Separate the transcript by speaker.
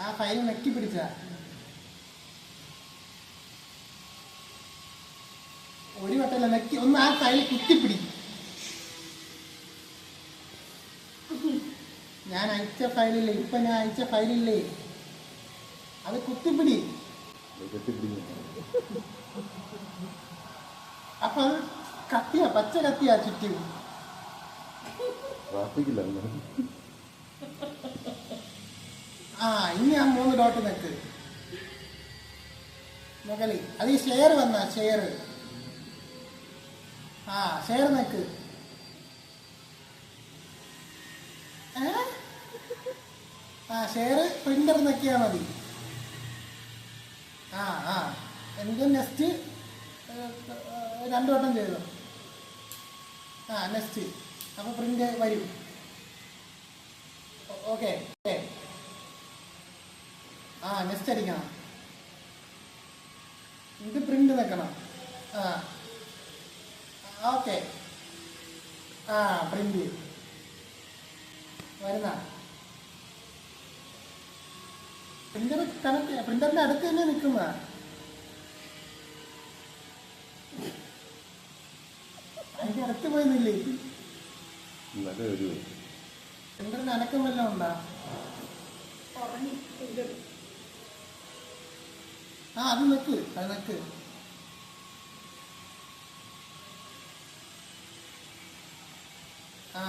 Speaker 1: ആ ഫയൽ നെക്കി പിടിച്ച ഒരു വട്ടല്ല നെക്കി ഒന്ന് ആ ഫയൽ കുത്തിപ്പിടി. ഞാൻ അയച്ച ഫയലില്ലേ? ഇപ്പൊ ഞാൻ അയച്ച ഫയലില്ലേ? അത് കുത്തിപ്പിടി. അപ്പൊ അത് കത്തിയാ പച്ച കത്തിയാ ചുറ്റും.
Speaker 2: ട്രാഫിക്കില്ല
Speaker 1: ആ ഇനി ആ മൂന്ന് ഡോട്ട് നെക്ക് മുകളിൽ അത് ഈ ഷെയർ വന്ന ഷെയർ ആ ഷെയർ നെക്ക് ആ ഷെയർ പ്രിന്റർ നെക്കിയാ മതി. ആ ആ. എനിക്ക് നെക്സ്റ്റ് രണ്ടു വട്ടം ചെയ്തു. ആ നെക്സ്റ്റ് അപ്പോൾ പ്രിന്റ് വരും. Okay okay. ആ നെക്സ്റ്റ് അടിക്കണം. ഇത് പ്രിന്റ് നിൽക്കണം ആ. ഓക്കെ ആ പ്രിന്റ് വരുന്ന പ്രിന്റർ കണക്ട് പ്രിന്ററിന്റെ അടുത്ത് തന്നെ നിൽക്കുന്ന അതിന്റെ അടുത്ത് പോയി നില്ലേ. പ്രിന്ററിന് അനക്കം വല്ലതും ഉണ്ടോ? ആ അത് നിക്ക് അത് നിക്ക് ആ